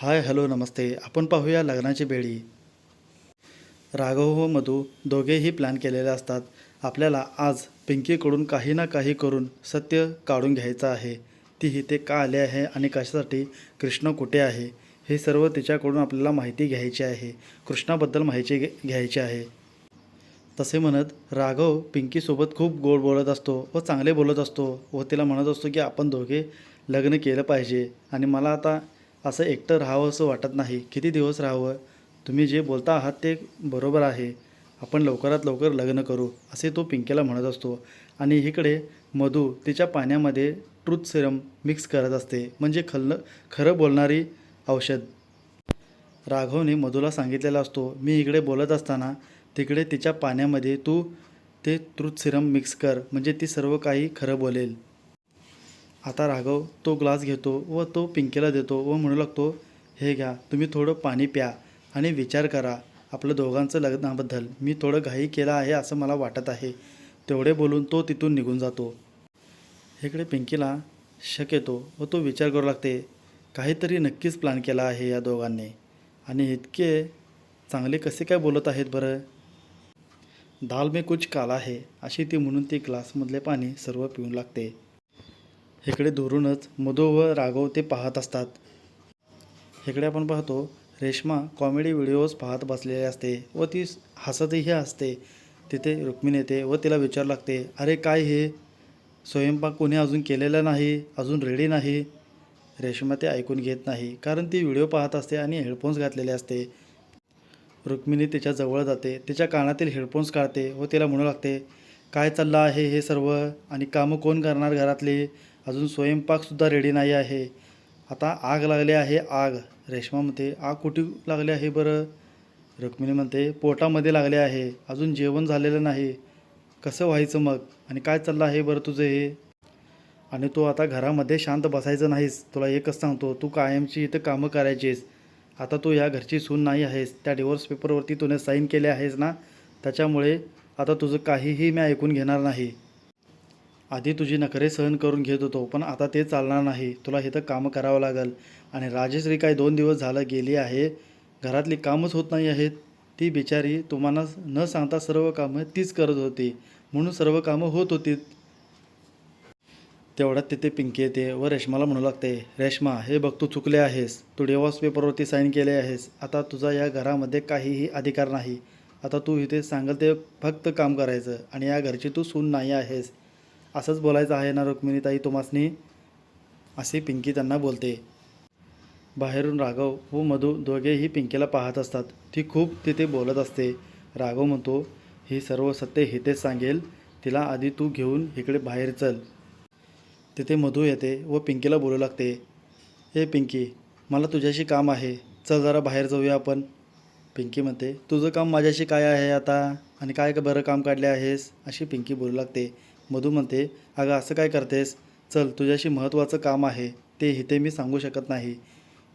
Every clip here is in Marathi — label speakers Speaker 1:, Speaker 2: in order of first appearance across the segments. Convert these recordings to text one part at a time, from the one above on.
Speaker 1: हाय हॅलो नमस्ते. आपण पाहूया लग्नाची बेळी राघव व मधू दोघेही प्लॅन केलेले असतात. आपल्याला आज पिंकीकडून काही ना काही करून सत्य काढून घ्यायचं आहे. ती इथे का आले आहे आणि कशासाठी? कृष्ण कुठे आहे? हे सर्व तिच्याकडून आपल्याला माहिती घ्यायची आहे. कृष्णाबद्दल माहिती घे घ्यायची आहे. तसे म्हणत राघव पिंकीसोबत खूप गोड बोलत असतो व चांगले बोलत असतो व तिला म्हणत असतो की आपण दोघे लग्न केलं पाहिजे. आणि मला आता असं एकटं राहावं असं वाटत नाही. किती दिवस राहावं? तुम्ही जे बोलता आहात ते बरोबर आहे. आपण लवकरात लवकर लग्न करू असे तो पिंकेला म्हणत असतो. आणि इकडे मधू तिच्या पाण्यामध्ये ट्रूथ सिरम मिक्स करत असते. म्हणजे खल्ल खरं बोलणारी औषध. राघवने मधूला सांगितलेला असतो मी इकडे बोलत असताना तिकडे तिच्या पाण्यामध्ये तू ते ट्रूथ सिरम मिक्स कर. म्हणजे ती सर्व काही खरं बोलेल. आता राघव तो ग्लास घेतो व तो पिंकीला देतो व म्हणू लागतो हे घ्या तुम्ही थोडं पाणी प्या आणि विचार करा. आपलं दोघांचं लग्नाबद्दल. मी थोडं घाई केला आहे असं मला वाटत आहे. तेवढे बोलून तो तिथून निघून जातो. इकडे पिंकीला शक येतो व तो विचार करू लागते काहीतरी नक्कीच प्लॅन केला आहे या दोघांनी. आणि इतके चांगले कसे काय बोलत आहेत बरं? दाल में कुछ काला है अशी ती म्हणून ती ग्लासमधले पाणी सर्व पिऊन लागते. इकडे दुरूनच मधू व राघव ते पाहत असतात. इकडे आपण पाहतो रेश्मा कॉमेडी व्हिडिओज पाहत बसलेली असते व ती हसतही असते. तिथे रुक्मिणी येते व तिला विचार लागते अरे काय हे? स्वयंपाक कोणी अजून केलेला नाही अजून रेडी नाही. रेश्मा ते ऐकून घेत नाही कारण ती व्हिडिओ पाहत असते आणि हेडफोन्स घातलेले असते. रुक्मिणी तिच्या जवळ जाते तिच्या कानातील हेडफोन्स काढते व तिला म्हणू लागते काय चाललं आहे हे सर्व? आणि कामं कोण करणार घरातली? अजून स्वयंपाकसुद्धा रेडी नाही आहे. आता आग लागली आहे आग. रेश्मा म्हणते आग कुठे लागली आहे बरं? रुक्मिणी म्हणते पोटामध्ये लागले आहे. अजून जेवण झालेलं नाही. कसं व्हायचं मग? आणि काय चाललं आहे बरं तुझं हे? आणि तू आता घरामध्ये शांत बसायचं नाहीस. तुला एकच सांगतो तू कायमची इथं कामं करायचीस. आता तू या घरची सून नाही आहेस. त्या डिवोर्स पेपरवरती तुने साईन केले आहेस ना? त्याच्यामुळे आता तुझं काहीही मी ऐकून घेणार नाही. आधी तुझी नखरे सहन करून घेत होतो पण आता ते चालणार नाही. तुला इथं कामं करावं लागेल. आणि राजेश्री काय दोन दिवस झालं गेली आहे. घरातली कामच होत नाही आहेत. ती बिचारी तुम्हाला न सांगता सर्व कामं तीच करत होती. म्हणून सर्व कामं होत होती. तेवढ्यात तिथे पिंकी येते व रेश्माला म्हणू लागते रेश्मा हे बघ तू चुकले आहेस. तू डिवॉर्स पेपरवरती साईन केले आहेस. आता तुझा या घरामध्ये काहीही अधिकार नाही. आता तू इथे सांगल ते फक्त काम करायचं. आणि या घरची तू सून नाही आहेस. असंच बोलायचं आहे ना रुक्मिणीताई तुम्हासनी? असे पिंकी त्यांना बोलते. बाहेरून राघव व मधू दोघेही पिंकीला पाहत असतात. ती खूप तिथे बोलत असते. राघव म्हणतो ही सर्व सत्य हितेच सांगेल. तिला आधी तू घेऊन इकडे बाहेर चल. तिथे मधू येते व पिंकीला बोलू लागते हे पिंकी मला तुझ्याशी काम आहे. चल जरा बाहेर जाऊया आपण. पिंकी म्हणते तुझं काम माझ्याशी काय आहे आता? आणि काय बरं काम काढले आहेस? अशी पिंकी बोलू लागते. मधू म्हणते अगं असं काय करतेस? चल तुझ्याशी महत्त्वाचं काम आहे ते इथे मी सांगू शकत नाही.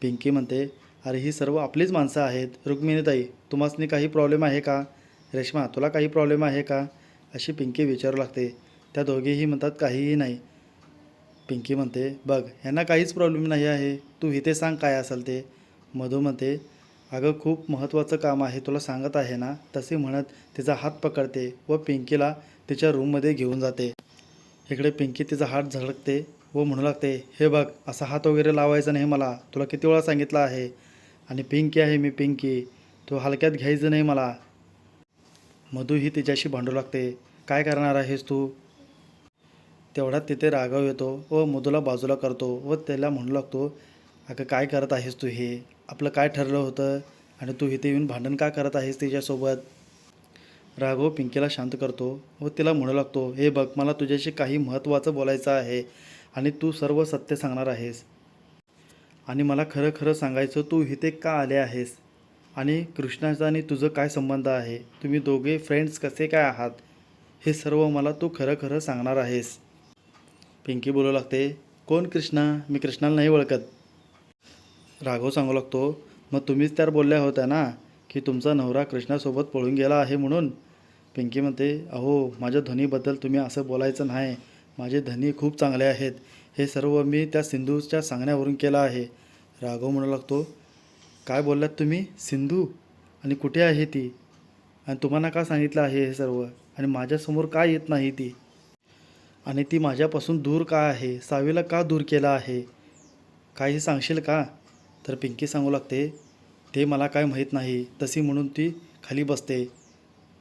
Speaker 1: पिंकी म्हणते अरे ही सर्व आपलीच माणसं आहेत. रुक्मिणीताई तुम्हासनी काही प्रॉब्लेम आहे का? रेश्मा तुला काही प्रॉब्लेम आहे का? अशी पिंकी विचारू लागते. त्या दोघेही म्हणतात काहीही नाही. पिंकी म्हणते बघ यांना काहीच प्रॉब्लेम नाही आहे. तू इथे सांग काय असेल ते. मधू म्हणते अगं खूप महत्त्वाचं काम आहे तुला सांगत आहे ना? तसे म्हणत तिचा हात पकडते व पिंकीला तिच्या रूममध्ये घेऊन जाते. इकडे पिंकी तिचा हात झळकते व म्हणू लागते हे बघ असा हात वगैरे लावायचा नाही मला. तुला किती वेळा सांगितलं आहे? आणि पिंकी आहे मी पिंकी. तो हलक्यात घ्यायचं नाही मला. मधू ही तिच्याशी भांडू लागते. काय करणार आहेस तू? तेवढ्यात तिथे राघव येतो व मधूला बाजूला करतो व त्याला म्हणू लागतो अगं काय करत आहेस तू हे? आपलं काय ठरलं होतं? आणि तू इथे येऊन भांडण का करत आहेस तिच्यासोबत? राघव पिंकीला शांत करतो व तिला म्हणू लागतो हे बघ मला तुझ्याशी काही महत्त्वाचं बोलायचं आहे आणि तू सर्व सत्य सांगणार आहेस. आणि मला खरं खरं सांगायचं तू इथे का आले आहेस? आणि कृष्णाचा आणि तुझं काय संबंध आहे? तुम्ही दोघे फ्रेंड्स कसे काय आहात? हे सर्व मला तू खरं खरं सांगणार आहेस. पिंकी बोलू लागते कोण कृष्णा? मी कृष्णाला नाही ओळखत. राघव सांगू लागतो मग तुम्हीच त्यावर बोलल्या होत्या ना की तुमचा नवरा कृष्णासोबत पळून गेला आहे म्हणून? पिंकी म्हणते अहो माझ्या ध्वनीबद्दल तुम्ही असं बोलायचं नाही. माझे धनी खूप चांगले आहेत. हे सर्व मी त्या सिंधूच्या सांगण्यावरून केलं आहे. राघव म्हणू लागतो काय बोललात तुम्ही? सिंधू? आणि कुठे आहे ती? आणि तुम्हाला का सांगितलं आहे हे सर्व? आणि माझ्यासमोर का येत नाही ती? आणि ती माझ्यापासून दूर का आहे? सावीला का दूर केला आहे? काही सांगशील का? तर पिंकी सांगू लागते ते मला काय माहीत नाही. तशी म्हणून ती खाली बसते.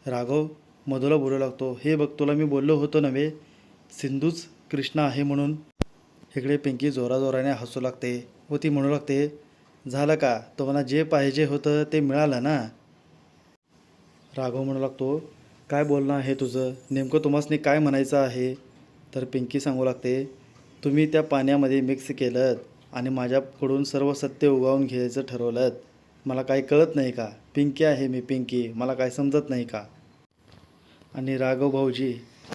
Speaker 1: राघव मधूला बोलू लागतो. हे बघ तुला मी बोललो होतो नव्हे. सिंधूच कृष्ण आहे म्हणून. इकडे पिंकी जोराजोराने हसू लागते व ती म्हणू लागते झालं का? तुम्हाला जे पाहिजे होतं ते मिळालं ना? राघव म्हणू लागतो काय बोलणं आहे तुझं? नेमकं तुम्हासनी काय म्हणायचं आहे? तर पिंकी सांगू लागते तुम्ही त्या पाण्यामध्ये मिक्स केलं आणि माझ्याकडून सर्व सत्य उगावून घ्यायचं ठरवलं मला काही कळत नाही का? पिंकी आहे मी पिंकी. मला काय समजत नाही का? आणि राघव भाऊजी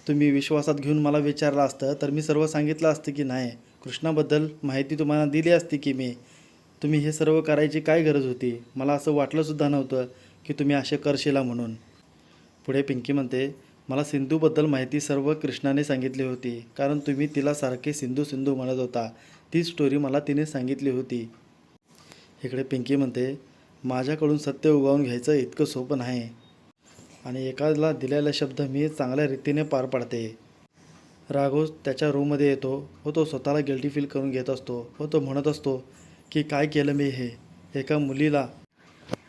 Speaker 1: तुम्ही विश्वासात घेऊन मला विचारलं असतं तर मी सर्व सांगितलं असतं की नाही. कृष्णाबद्दल माहिती तुम्हाला दिली असती की मी. तुम्ही हे सर्व करायची काय गरज होती? मला असं वाटलंसुद्धा नव्हतं की तुम्ही असे करशिला म्हणून. पुढे पिंकी म्हणते मला सिंधूबद्दल माहिती सर्व कृष्णाने सांगितली होती कारण तुम्ही तिला सारखे सिंधू सिंधू म्हणत होता. ती स्टोरी मला तिने सांगितली होती. इकडे पिंकी म्हणते माझ्याकडून सत्य उगावून घ्यायचं इतकं सोपं नाही. आणि एकाला दिलेला शब्द मी चांगल्या रीतीने पार पाडते. राघव त्याच्या रूममध्ये येतो. व तो स्वतःला गिल्टी फील करून घेत असतो. व तो म्हणत असतो की काय केलं मी हे? एका मुलीला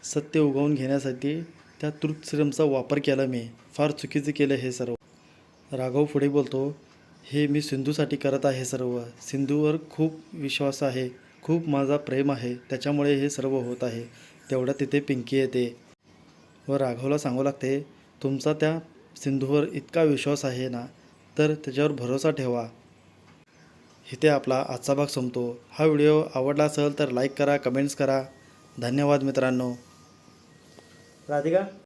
Speaker 1: सत्य उगवून घेण्यासाठी त्या तृत सिरमचा वापर केला मी. फार चुकीचं केलं हे सर्व. राघव पुढे बोलतो हे मी सिंधूसाठी करत आहे सर्व. सिंधूवर खूप विश्वास आहे. खूप माझा प्रेम आहे. त्याच्यामुळे हे सर्व होत आहे. तेवढ्या तिथे पिंकी येते. व राघवला सांगू लागते तुमचा त्या सिंधूवर इतका विश्वास आहे ना तर त्याच्यावर भरोसा ठेवा. इथे आपला आजचा भाग संपतो. हा व्हिडिओ आवडला असेल तर लाईक करा कमेंट्स करा. धन्यवाद मित्रांनो. राधिका?